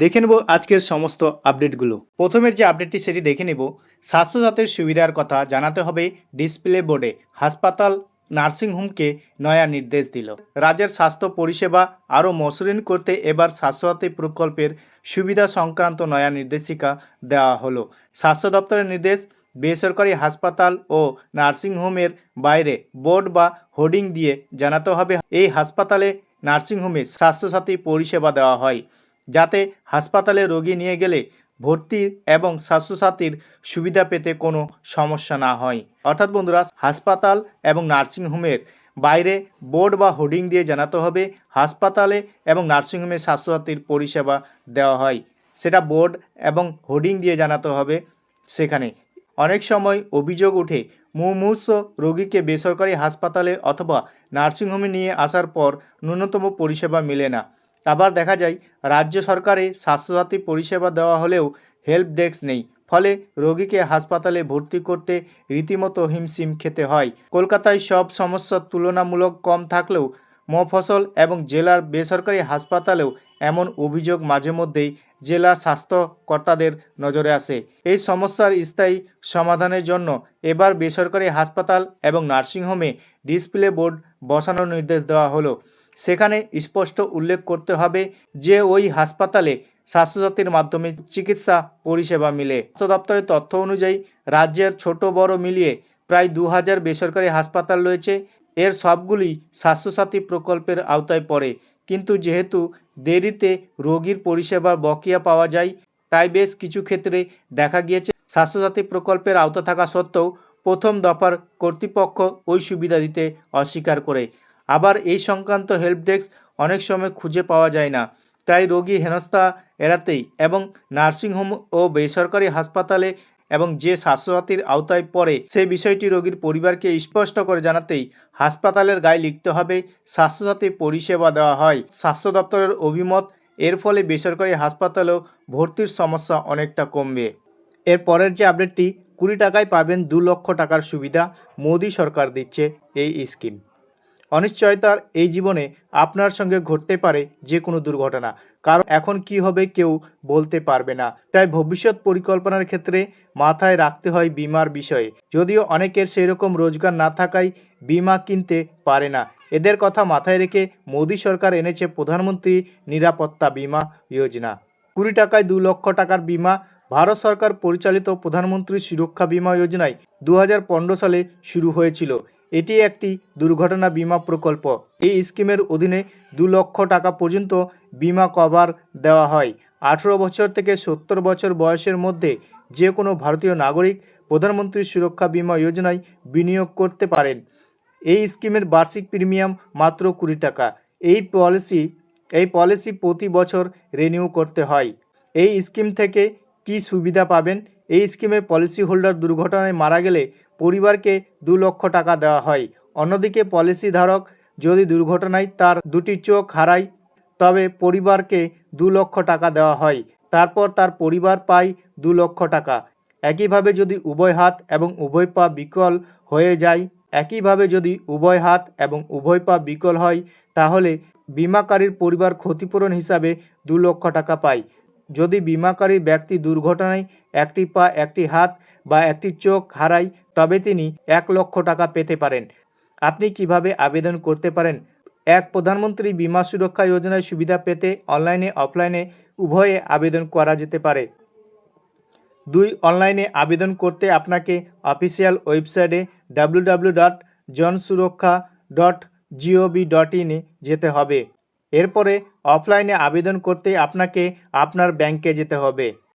দেখে নেব আজকের সমস্ত আপডেটগুলো। প্রথমের যে আপডেটটি সেটি দেখে নেব। স্বাস্থ্যসাথীর সুবিধার কথা জানাতে হবে ডিসপ্লে বোর্ডে। হাসপাতাল নার্সিংহোমকে নয়া নির্দেশ দিল। রাজ্যের স্বাস্থ্য পরিষেবা আরও মসৃণ করতে এবার স্বাস্থ্যসাথী প্রকল্পের সুবিধা সংক্রান্ত নয়া নির্দেশিকা দেওয়া হলো। স্বাস্থ্য দপ্তরের নির্দেশ, বেসরকারি হাসপাতাল ও নার্সিংহোমের বাইরে বোর্ড বা হোর্ডিং দিয়ে জানাতে হবে। এই হাসপাতালে নার্সিংহোমে স্বাস্থ্যসাথী পরিষেবা দেওয়া হয়। যাতে হাসপাতালে রোগী নিয়ে গেলে ভর্তি এবং স্বাস্থ্যসাথীর সুবিধা পেতে কোনো সমস্যা না হয়। অর্থাৎ বন্ধুরা, হাসপাতাল এবং নার্সিংহোমের বাইরে বোর্ড বা হোর্ডিং দিয়ে জানাতে হবে, হাসপাতালে এবং নার্সিংহোমে স্বাস্থ্যসাথীর পরিষেবা দেওয়া হয়। সেটা বোর্ড এবং হোর্ডিং দিয়ে জানাতে হবে সেখানে। অনেক সময় অভিযোগ ওঠে, মুমূর্ষ রোগীকে বেসরকারি হাসপাতালে অথবা নার্সিংহোমে নিয়ে আসার পর ন্যূনতম পরিষেবা মেলে না। আবার দেখা যায়, রাজ্য সরকারে স্বাস্থ্যসাথী পরিষেবা দেওয়া হলেও হেল্প ডেস্ক নেই। ফলে রোগীকে হাসপাতালে ভর্তি করতে রীতিমতো হিমশিম খেতে হয়। কলকাতায় সব সমস্যা তুলনামূলক কম থাকলেও মফসল এবং জেলার বেসরকারি হাসপাতালেও এমন অভিযোগ মাঝে মধ্যেই জেলা স্বাস্থ্যকর্তাদের নজরে আসে। এই সমস্যার স্থায়ী সমাধানের জন্য এবার বেসরকারি হাসপাতাল এবং নার্সিংহোমে ডিসপ্লে বোর্ড বসানোর নির্দেশ দেওয়া হলো। সেখানে স্পষ্ট উল্লেখ করতে হবে যে ওই হাসপাতালে স্বাস্থ্যসাথীর মাধ্যমে চিকিৎসা পরিষেবা মিলে। স্বাস্থ্য দপ্তরের তথ্য অনুযায়ী রাজ্যের ছোট বড় মিলিয়ে প্রায় দু হাজার বেসরকারি হাসপাতাল রয়েছে। এর সবগুলি স্বাস্থ্যসাথী প্রকল্পের আওতায় পড়ে। কিন্তু যেহেতু দেরিতে রোগীর পরিষেবার বকেয়া পাওয়া যায়, তাই বেশ কিছু ক্ষেত্রে দেখা গিয়েছে স্বাস্থ্যসাথী প্রকল্পের আওতা থাকা সত্ত্বেও প্রথম দফার কর্তৃপক্ষ ওই সুবিধা দিতে অস্বীকার করে। আবার এই সংক্রান্ত হেল্প ডেস্ক অনেক সময় খুঁজে পাওয়া যায় না। তাই রোগী হেনস্থা এড়াতেই এবং নার্সিংহোম ও বেসরকারি হাসপাতালে এবং যে স্বাস্থ্যসাথীর আওতায় পড়ে, সেই বিষয়টি রোগীর পরিবারকে স্পষ্ট করে জানাতেই হাসপাতালের গায়ে লিখতে হবে, স্বাস্থ্যসাথী পরিষেবা দেওয়া হয়। স্বাস্থ্য দপ্তরের অভিমত, এর ফলে বেসরকারি হাসপাতালেও ভর্তির সমস্যা অনেকটা কমবে। এর পরের যে আপডেটটি কুড়ি টাকায় পাবেন দু লক্ষ টাকার সুবিধা মোদী সরকার দিচ্ছে এই স্কিম অনিশ্চয়তার এই জীবনে আপনার সঙ্গে ঘটতে পারে যে কোনো দুর্ঘটনা। কারণ এখন কি হবে কেউ বলতে পারবে না। তাই ভবিষ্যৎ পরিকল্পনার ক্ষেত্রে মাথায় রাখতে হয় বিমার বিষয়ে। যদিও অনেকের সেই রকম রোজগার না থাকায় বিমা কিনতে পারে না। এদের কথা মাথায় রেখে মোদী সরকার এনেছে প্রধানমন্ত্রী নিরাপত্তা বিমা যোজনা। কুড়ি টাকায় দু লক্ষ টাকার বিমা। ভারত সরকার পরিচালিত প্রধানমন্ত্রী সুরক্ষা বিমা যোজনায় দু হাজার পনেরো সালে শুরু হয়েছিল। এটি একটি দুর্ঘটনা বিমা প্রকল্প। এই স্কিমের অধীনে দু লক্ষ টাকা পর্যন্ত বিমা কভার দেওয়া হয়। আঠেরো বছর থেকে সত্তর বছর বয়সের মধ্যে যে কোনো ভারতীয় নাগরিক প্রধানমন্ত্রী সুরক্ষা বিমা যোজনায় বিনিয়োগ করতে পারেন। এই স্কিমের বার্ষিক প্রিমিয়াম মাত্র কুড়ি টাকা। এই পলিসি এই পলিসি প্রতি বছর রিনিউ করতে হয়। এই স্কিম থেকে কি সুবিধা পাবেন? এই স্কিমে পলিসি হোল্ডার দুর্ঘটনায় মারা গেলে পরিবারকে দু লক্ষ টাকা দেওয়া হয়। অন্যদিকে পলিসি ধারক যদি দুর্ঘটনায় তার দুটি চোখ হারায়, তবে পরিবারকে দু লক্ষ টাকা দেওয়া হয়। তারপর তার পরিবার পায় দু লক্ষ টাকা। একইভাবে যদি উভয় হাত এবং উভয় পা বিকল হয়ে যায়, একইভাবে যদি উভয় হাত এবং উভয় পা বিকল হয়, তাহলে বিমাকারীর পরিবার ক্ষতিপূরণ হিসাবে দু লক্ষ টাকা পায়। যদি বিমাকারী ব্যক্তি দুর্ঘটনায় একটি পা, একটি হাত বা একটি চোখ হারায়, তবে তিনি এক লক্ষ টাকা পেতে পারেন। আপনি কীভাবে আবেদন করতে পারেন? এক, প্রধানমন্ত্রী বিমা সুরক্ষা যোজনায় সুবিধা পেতে অনলাইনে, অফলাইনে উভয়ে আবেদন করা যেতে পারে। দুই, অনলাইনে আবেদন করতে আপনাকে অফিসিয়াল ওয়েবসাইটে W dot Jansuraksha dot gov dot ইনে যেতে হবে। এরপরে অফলাইনে আবেদন করতে আপনাকে আপনার ব্যাংকে যেতে হবে।